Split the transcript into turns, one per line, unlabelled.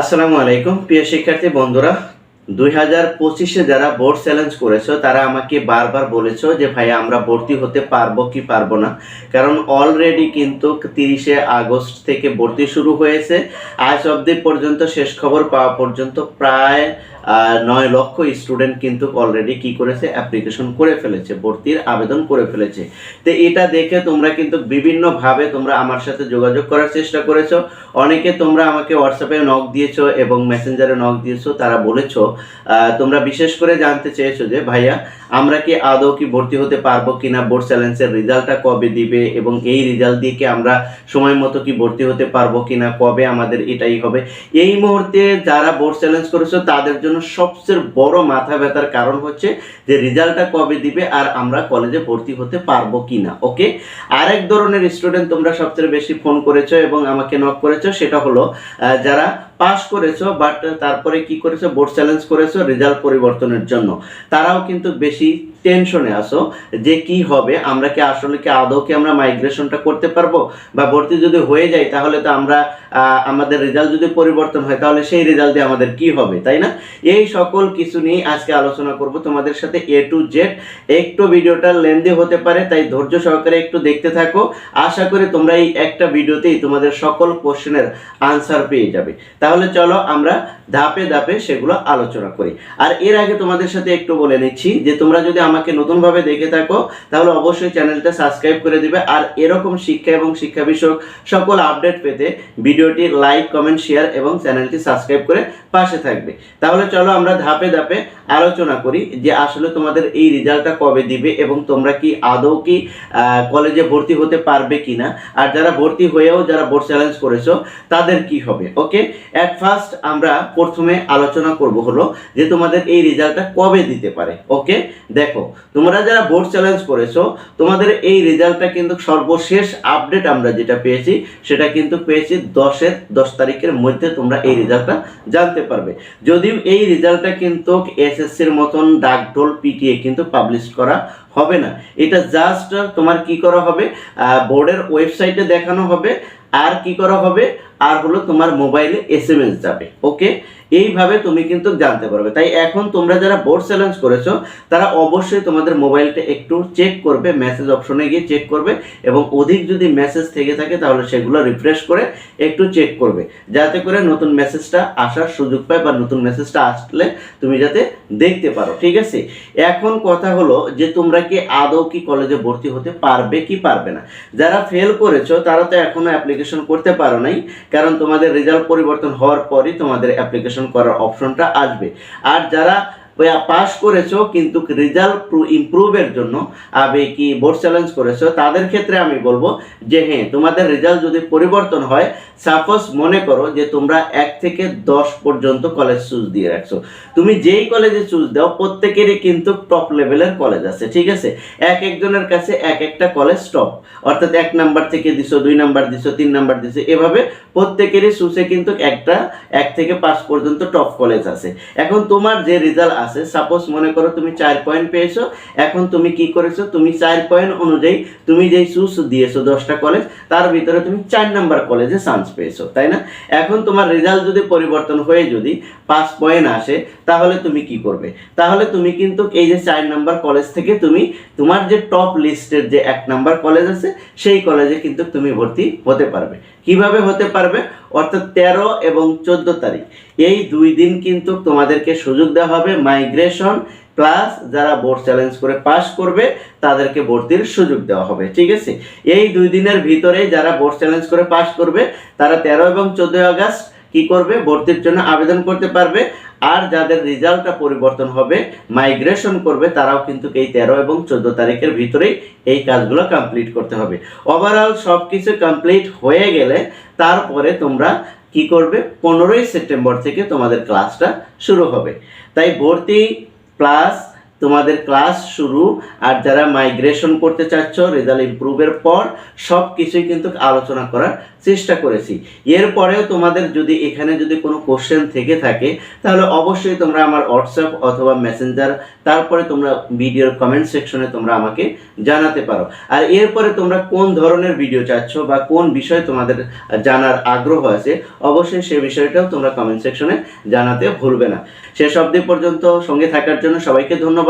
আসসালামু আলাইকুম, প্রিয় শিক্ষার্থী বন্ধুরা। দুই হাজার পঁচিশে যারা বোর্ড চ্যালেঞ্জ করেছ, তারা আমাকে বারবার বলেছ যে ভাই আমরা ভর্তি হতে পারব কি পারব না? কারণ অলরেডি কিন্তু তিরিশে আগস্ট থেকে ভর্তি শুরু হয়েছে। আজ অবধি পর্যন্ত শেষ খবর পাওয়া পর্যন্ত প্রায় নয় লক্ষ স্টুডেন্ট কিন্তু অলরেডি কি করেছে? অ্যাপ্লিকেশন করে ফেলেছে, ভর্তির আবেদন করে ফেলেছে। তো এটা দেখে তোমরা কিন্তু বিভিন্নভাবে তোমরা আমার সাথে যোগাযোগ করার চেষ্টা করেছ। অনেকে তোমরা আমাকে হোয়াটসঅ্যাপে নক দিয়েছ এবং মেসেঞ্জারে নক দিয়েছ, তারা বলেছ তোমরা বিশেষ করে জানতে চেয়েছো যে, ভাইয়া, আমরা কি আদৌ কি ভর্তি হতে পারব কিনা? বোর্ড চ্যালেঞ্জের রেজাল্টটা কবে দিবে? এবং এই রেজাল্ট দিয়ে কি আমরা সময় মতো কি ভর্তি হতে পারব কিনা? কবে আমাদের এটাই হবে? এই মুহূর্তে যারা বোর্ড চ্যালেঞ্জ করেছ, তাদের জন্য সবচেয়ে বড় মাথা ব্যথার কারণ হচ্ছে যে রেজাল্টটা কবে দিবে আর আমরা কলেজে ভর্তি হতে পারব কিনা, ওকে? আরেক ধরনের স্টুডেন্ট তোমরা সবচেয়ে বেশি ফোন করেছ এবং আমাকে নক করেছ, সেটা হলো যারা পাস করেছ বাট তারপরে কি করেছ বোর্ড চ্যালেঞ্জ করেছ রেজাল্ট পরিবর্তনের জন্য। তারাও কিন্তু বেশি টেনশনে আসো যে কি হবে? আমরা কি আসলে কি আদৌ কি আমরা মাইগ্রেশনটা করতে পারব? বা ভর্তি যদি হয়ে যায়, তাহলে তো আমরা আমাদের রেজাল্ট যদি পরিবর্তন হয়, তাহলে সেই রেজাল্ট দিয়ে আমাদের কি হবে, তাই না? এই সকল কিছু নিয়ে আজকে আলোচনা করব তোমাদের সাথে এ টু জেড একটু ভিডিওটা লেন্দি হতে পারে, তাই ধৈর্য সহকারে একটু দেখতে থাকো। আশা করি তোমরা এই একটা ভিডিওতেই তোমাদের সকল কোশ্চেনের আনসার পেয়ে যাবে। তাহলে চলো আমরা ধাপে ধাপে সেগুলো আলোচনা করি। আর এর আগে তোমাদের সাথে একটু বলে নিচ্ছি যে তোমরা যদি আমাকে নতুনভাবে দেখে থাকো, তাহলে অবশ্যই চ্যানেলটা সাবস্ক্রাইব করে দিবে। আর এরকম শিক্ষা এবং শিক্ষা বিষয়ক সকল আপডেট পেতে ভিডিওটি লাইক, কমেন্ট, শেয়ার এবং চ্যানেলটি সাবস্ক্রাইব করে পাশে থাকবে। তাহলে চলো আমরা ধাপে ধাপে আলোচনা করি যে আসলে তোমাদের এই রেজাল্টটা কবে দিবে এবং তোমরা কি আদৌ কি কলেজে ভর্তি হতে পারবে কিনা? আর যারা ভর্তি হয়েও যারা বোর্ড চ্যালেঞ্জ করেছ, তাদের কি হবে? ওকে? অ্যাট ফার্স্ট আমরা প্রথমে আলোচনা করব হলো যে তোমাদের এই রেজাল্টটা কবে দিতে পারে? ওকে? দেখো তোমরা যারা বোর্ড চ্যালেঞ্জ করেছ, তোমাদের এই রেজাল্টটা কিন্তু সর্বশেষ আপডেট আমরা যেটা পেয়েছি, সেটা কিন্তু পেয়েছি দশের দশ তারিখের মধ্যে তোমরা এই রেজাল্টটা জানতে পারবে। যদিও এই রেজাল্টটা কিন্তু এসএসসির মতন ডাকঢোল পিটিয়ে কিন্তু পাবলিশ করা হবে না। এটা জাস্ট তোমার কি করা হবে? বোর্ডের ওয়েবসাইটে দেখানো হবে। আর কি করা হবে? আর হলো তোমার মোবাইলে এস এম এস যাবে। ওকে এইভাবে তুমি কিন্তু জানতে পারবে। তাই এখন তোমরা যারা বোর্ড চ্যালেঞ্জ করেছ, তারা অবশ্যই তোমাদের মোবাইলটা একটু চেক করবে মেসেজ অপশনে গিয়ে চেক করবে এবং অধিক যদি মেসেজ থেকে থাকে, তাহলে সেগুলো রিফ্রেশ করে একটু চেক করবে। যাতে করে নতুন মেসেজটা আসার সুযোগ পায় বা নতুন মেসেজটা আসলে তুমি যাতে দেখতে পারো। ঠিক আছে? এখন কথা হলো যে তোমরা কি আদৌ কি কলেজে ভর্তি হতে পারবে কি পারবে না? যারা ফেল করেছ, তারা তো এখনও অ্যাপ্লিকেশন করতে পারো নাই, কারণ তোমাদের রেজাল্ট পরিবর্তন হওয়ার পরই তোমাদের অ্যাপ্লিকেশন করার অপশনটা আসবে। আর যারা পাস করেছ, কিন্তু রেজাল্ট ইমপ্রুভের জন্য আবে কি বোর্ড চ্যালেঞ্জ করেছ, তাদের ক্ষেত্রে আমি বলব যে হ্যাঁ তোমাদের রেজাল্ট যদি পরিবর্তন হয়, সাপোজ মনে করো যে তোমরা এক থেকে দশ পর্যন্ত কলেজ চুজ দিয়ে রাখছো। তুমি যেই কলেজে চুজ দাও, প্রত্যেকেরই কিন্তু টপ লেভেলের কলেজ আছে, ঠিক আছে? এক একজনের কাছে এক একটা কলেজ টপ অর্থাৎ এক নাম্বার থেকে দিছো, দুই নাম্বার দিছো, তিন নাম্বার দিছো, এভাবে প্রত্যেকেরই চুজে কিন্তু একটা, এক থেকে পাঁচ পর্যন্ত টপ কলেজ আছে। এখন তোমার যে রেজাল্ট আছে। সাপোজ মনে করো তুমি চার পয়েন্ট পেয়েছ, এখন তুমি কি করেছ? তুমি চার পয়েন্ট অনুযায়ী তুমি যেই চুজ দিয়েছ দশটা কলেজ তার ভিতরে তুমি চার নাম্বার কলেজে চান্স পেয়েছ, তাই না? এখন তোমার রেজাল্ট যদি পরিবর্তন হয়ে যদি পাঁচ পয়েন্ট আসে, তাহলে তুমি কি করবে? তাহলে তুমি কিন্তু এই যে চার নাম্বার কলেজ থেকে তুমি তোমার যে টপ লিস্টের যে এক নাম্বার কলেজ আছে, সেই কলেজে কিন্তু তুমি ভর্তি হতে পারবে। কীভাবে হতে পারবে? অর্থাৎ তেরো এবং চোদ্দ তারিখ। এই দুই দিন কিন্তু তোমাদেরকে সুযোগ দেওয়া হবে মাইগ্রেশন প্লাস যারা বোর্ড চ্যালেঞ্জ করে পাস করবে, তাদেরকে ভর্তির সুযোগ দেওয়া হবে, ঠিক আছে? এই দুই দিনের ভিতরে যারা বোর্ড চ্যালেঞ্জ করে পাস করবে, তারা তেরো এবং চোদ্দোই আগস্ট কি করবে? ভর্তির জন্য আবেদন করতে পারবে। আর যাদের রেজাল্টটা পরিবর্তন হবে মাইগ্রেশন করবে, তারাও কিন্তু এই তেরো এবং চোদ্দ তারিখের ভিতরেই এই কাজগুলো কমপ্লিট করতে হবে। ওভারঅল সব কিছু কমপ্লিট হয়ে গেলে তারপরে তোমরা কি করবে? পনেরোই সেপ্টেম্বর থেকে তোমাদের ক্লাসটা শুরু হবে। তাই ভর্তি প্লাস তোমাদের ক্লাস শুরু আর যারা মাইগ্রেশন করতে চাচ্ছ রেজাল্ট ইমপ্রুভের পর সব কিছুই কিন্তু আলোচনা করার চেষ্টা করেছি। এরপরেও তোমাদের যদি এখানে যদি কোনো কোশ্চেন থেকে থাকে, তাহলে অবশ্যই তোমরা আমার হোয়াটসঅ্যাপ অথবা মেসেঞ্জার তারপরে তোমরা ভিডিওর কমেন্ট সেকশনে তোমরা আমাকে জানাতে পারো। আর এরপরে তোমরা কোন ধরনের ভিডিও চাচ্ছ বা কোন বিষয় তোমাদের জানার আগ্রহ আছে, অবশ্যই সে বিষয়টাও তোমরা কমেন্ট সেকশনে জানাতে ভুলবে না। শেষ অবধি পর্যন্ত সঙ্গে থাকার জন্য সবাইকে